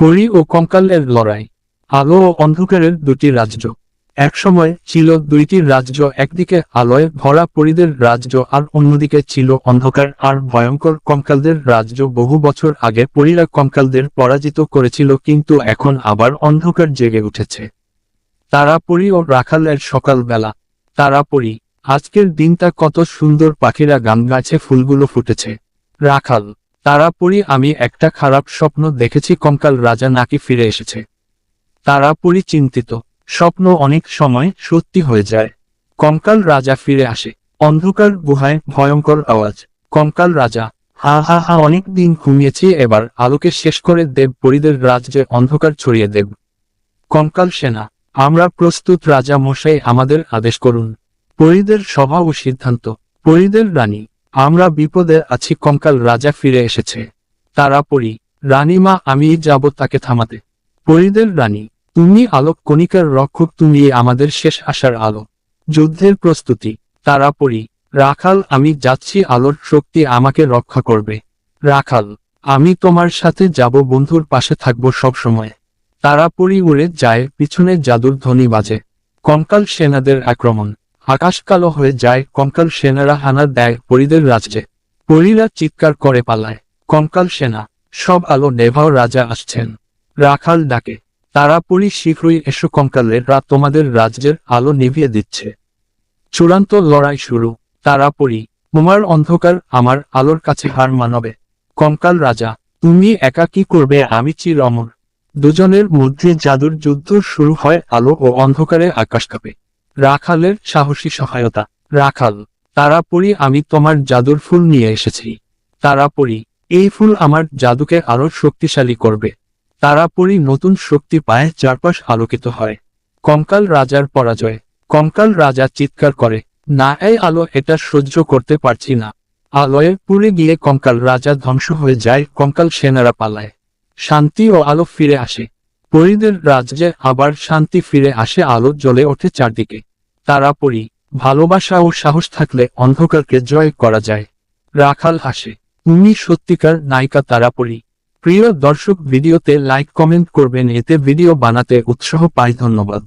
পরি ও কঙ্কালের লড়াই। আলো ও অন্ধকারের দুটি রাজ্য। একসময় ছিল দুইটি রাজ্য একদিকে আলোয় ভরা পরিদের রাজ্য আর অন্যদিকে ছিল অন্ধকার আর ভয়ঙ্কর কঙ্কালদের রাজ্য। বহু বছর আগে পরীরা কঙ্কালদের পরাজিত করেছিল কিন্তু এখন আবার অন্ধকার জেগে উঠেছে। তারাপরি ও রাখালের সকালবেলা। তারাপরি আজকের দিনটা কত সুন্দর পাখিরা গান গাছে ফুলগুলো ফুটেছে। রাখাল তারাপরি আমি একটা খারাপ স্বপ্ন দেখেছি, কঙ্কাল রাজা নাকি ফিরে এসেছে। তারাপরি চিন্তিত, স্বপ্ন অনেক সময় সত্যি হয়ে যায়। কঙ্কাল রাজা ফিরে আসে, অন্ধকার গুহায় ভয়ঙ্কর আওয়াজ। কঙ্কাল রাজা, হা হা হা, অনেক দিন ঘুমিয়েছি, এবার আলোকে শেষ করে দেব, পরিদের রাজ্যে অন্ধকার ছড়িয়ে দেব। কঙ্কাল সেনা, আমরা প্রস্তুত রাজা মশাই, আমাদের আদেশ করুন। পরিদের সভা ও সিদ্ধান্ত, পরিদের রানী। আমরা বিপদে আছি, কঙ্কাল রাজা ফিরে এসেছে। তারা পরি রানীমা, আমি যাব তাকে থামাতে। পরিদের রানী, তুমি আলোক কণিকার রক্ষক, তুমি আমাদের শেষ আসার আলো। যুদ্ধের প্রস্তুতি, তারা পরি রাখাল, আমি যাচ্ছি, আলোর শক্তি আমাকে রক্ষা করবে। রাখাল, আমি তোমার সাথে যাব, বন্ধুর পাশে থাকব সব সময়। তারাপরি উড়ে যায়, পিছনে জাদুর ধ্বনি বাজে। কঙ্কাল সেনাদের আক্রমণ আকাশ কালো হয়ে যায়, কঙ্কাল সেনারা হানা দেয় পরিদের রাজ্যে। পরীরা চিৎকার করে পালায়, কঙ্কাল সেনা, সব আলো নেভাও রাজা আসছেন। রাখাল ডাকে তারাপরি শীঘ্রই এসো কঙ্কালের রাত তোমাদের রাজ্যের আলো নিভিয়ে দিচ্ছে। চূড়ান্ত লড়াই শুরু তারাপরি তোমার অন্ধকার আমার আলোর কাছে হার মানবে। কঙ্কাল রাজা, তুমি একা কি করবে? আমি চির অমর। দুজনের মধ্যে জাদুর যুদ্ধ শুরু হয়, আলো ও অন্ধকারে আকাশ কাঁপে। রাখালের সাহসী সহায়তা। রাখাল, তারা তারাপরি আমি তোমার জাদুর ফুল নিয়ে এসেছি। তারা তারাপরি এই ফুল আমার জাদুকে আরও শক্তিশালী করবে। তারা তারাপরি নতুন শক্তি পায় চারপাশ আলোকিত হয়। কঙ্কাল রাজার পরাজয়। কঙ্কাল রাজা চিৎকার করে, না, এই আলো এটা সহ্য করতে পারছি না। আলোয় পুড়ে গিয়ে কঙ্কাল রাজা ধ্বংস হয়ে যায়, কঙ্কাল সেনারা পালায়। শান্তি ও আলো ফিরে আসে। পরিদের রাজ্যে আবার শান্তি ফিরে আসে আলো জ্বলে ওঠে চারদিকে। তারা পরি, ভালোবাসা ও সাহস থাকলে অন্ধকারকে জয় করা যায়। রাখাল হাসে, তুমি সত্যিকার নায়িকা তারা পরি। প্রিয় দর্শক, ভিডিওতে লাইক, কমেন্ট করবেন, এতে ভিডিও বানাতে উৎসাহ পাই, ধন্যবাদ।